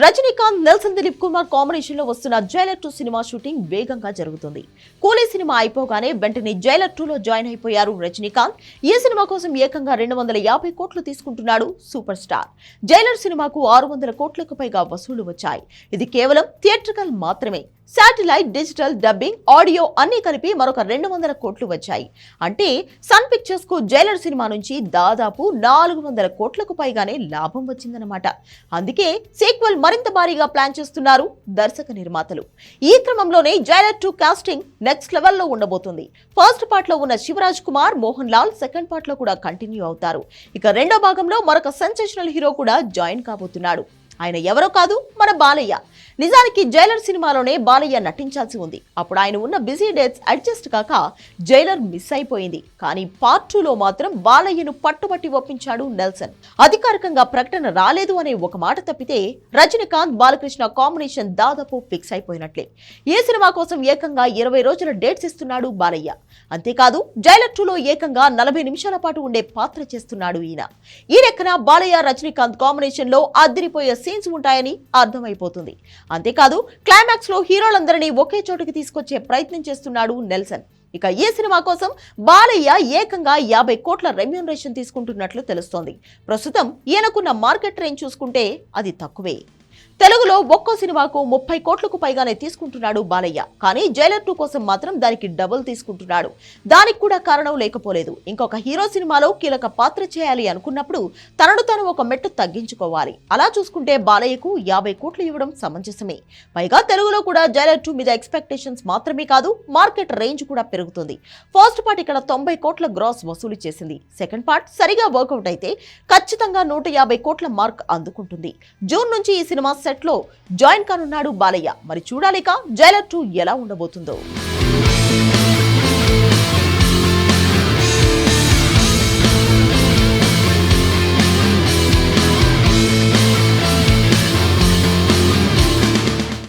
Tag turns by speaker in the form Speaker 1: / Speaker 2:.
Speaker 1: రజనీకాంత్ నెల్సన్ దిలీప్ కుమార్ కాంబినేషన్లో వస్తున్న Jailer two cinema shooting వేగంగా జరుగుతుంది. కూలీ సినిమా అయిపోగానే వెంటనే జైలర్ టూలో జాయిన్ అయిపోయారు రజనీకాంత్. ఈ సినిమా కోసం ఏకంగా రెండు వందల యాభై కోట్లు తీసుకుంటున్నాడు సూపర్ స్టార్. జైలర్ సినిమాకు ఆరు వందల కోట్లకు పైగా వసూళ్ళు వచ్చాయి. ఇది కేవలం థియేట్రికల్ మాత్రమే. శాటిలైట్ డిజిటల్ డబ్బింగ్ ఆడియో అన్ని కలిపి మరొక రెండు వందల కోట్లు వచ్చాయి. అంటే సన్ పిక్చర్స్కు జైలర్ సినిమా నుంచి దాదాపు నాలుగు వందల కోట్లకు పైగానే లాభం వచ్చిందన్నమాట. అందుకే సీక్వెల్ మరింత భారీగా ప్లాన్ చేస్తున్నారు దర్శక నిర్మాతలు. ఈ క్రమంలోనే జైలర్ టూ కాస్టింగ్ నెక్స్ట్ లెవెల్లో ఉండబోతుంది. ఫస్ట్ పార్ట్లో ఉన్న శివరాజ్ కుమార్ మోహన్ లాల్ సెకండ్ పార్ట్లో కూడా కంటిన్యూ అవుతారు. ఇక రెండో భాగంలో మరొక సెన్సేషనల్ హీరో కూడా జాయిన్ కాబోతున్నాడు. ఆయన ఎవరో కాదు మన బాలయ్య. నిజానికి జైలర్ సినిమాలోనే బాలయ్య నటించాల్సి ఉంది. అప్పుడు ఆయన ఉన్న బిజీ డేట్స్ అడ్జస్ట్ కాక జైలర్ మిస్ అయిపోయింది. కానీ పార్ట్ టూలో మాత్రం బాలయ్యను పట్టుబట్టి ఒప్పించాడు నెల్సన్. అధికారికంగా ప్రకటన రాలేదు అనే ఒక మాట తప్పితే రజనీకాంత్ బాలకృష్ణ కాంబినేషన్ దాదాపు ఫిక్స్ అయిపోయినట్లే. ఏ సినిమా కోసం ఏకంగా ఇరవై రోజుల డేట్స్ ఇస్తున్నాడు బాలయ్య. అంతేకాదు జైలర్ టూలో ఏకంగా నలభై నిమిషాల పాటు ఉండే పాత్ర చేస్తున్నాడు ఈయన. ఈ లెక్కన బాలయ్య రజనీకాంత్ కాంబినేషన్లో అద్దరిపోయే సీన్స్ ఉంటాయని అర్థమైపోతుంది. అంతేకాదు క్లైమాక్స్లో హీరోలందరినీ ఒకే చోటుకి తీసుకొచ్చే ప్రయత్నం చేస్తున్నాడు నెల్సన్. ఇక ఈ సినిమా కోసం బాలయ్య ఏకంగా యాభై కోట్ల రెమ్యూనరేషన్ తీసుకుంటున్నట్లు తెలుస్తోంది. ప్రస్తుతం ఈయనకున్న మార్కెట్ రేంజ్ చూసుకుంటే అది తక్కువే. తెలుగులో ఒక్కో సినిమాకు ముప్పై కోట్లకు పైగానే తీసుకుంటున్నాడు బాలయ్య. కానీ జైలర్ టూ కోసం మాత్రం దానికి డబుల్ తీసుకుంటున్నాడు. దానికి కూడా కారణం లేకపోలేదు. ఇంకొక హీరో సినిమాలో కీలక పాత్ర చేయాలి అనుకున్నప్పుడు తనను తాను ఒక మెట్టు తగ్గించుకోవాలి. అలా చూసుకుంటే బాలయ్యకు యాభై కోట్లు ఇవ్వడం సమంజసమే. పైగా తెలుగులో కూడా జైలర్ టూ మీద ఎక్స్పెక్టేషన్స్ మాత్రమే కాదు మార్కెట్ రేంజ్ కూడా పెరుగుతుంది. ఫస్ట్ పార్ట్ ఇక్కడ తొంభై కోట్ల గ్రాస్ వసూలు చేసింది. సెకండ్ పార్ట్ సరిగా వర్కౌట్ అయితే ఖచ్చితంగా నూట యాభై కోట్ల మార్క్ అందుకుంటుంది. జూన్ నుంచి ఈ సినిమా సెట్లో జాయిన్ కానున్నాడు బాలయ్య. మరి చూడాలిక జైలర్ టూ ఎలా ఉండబోతుందో.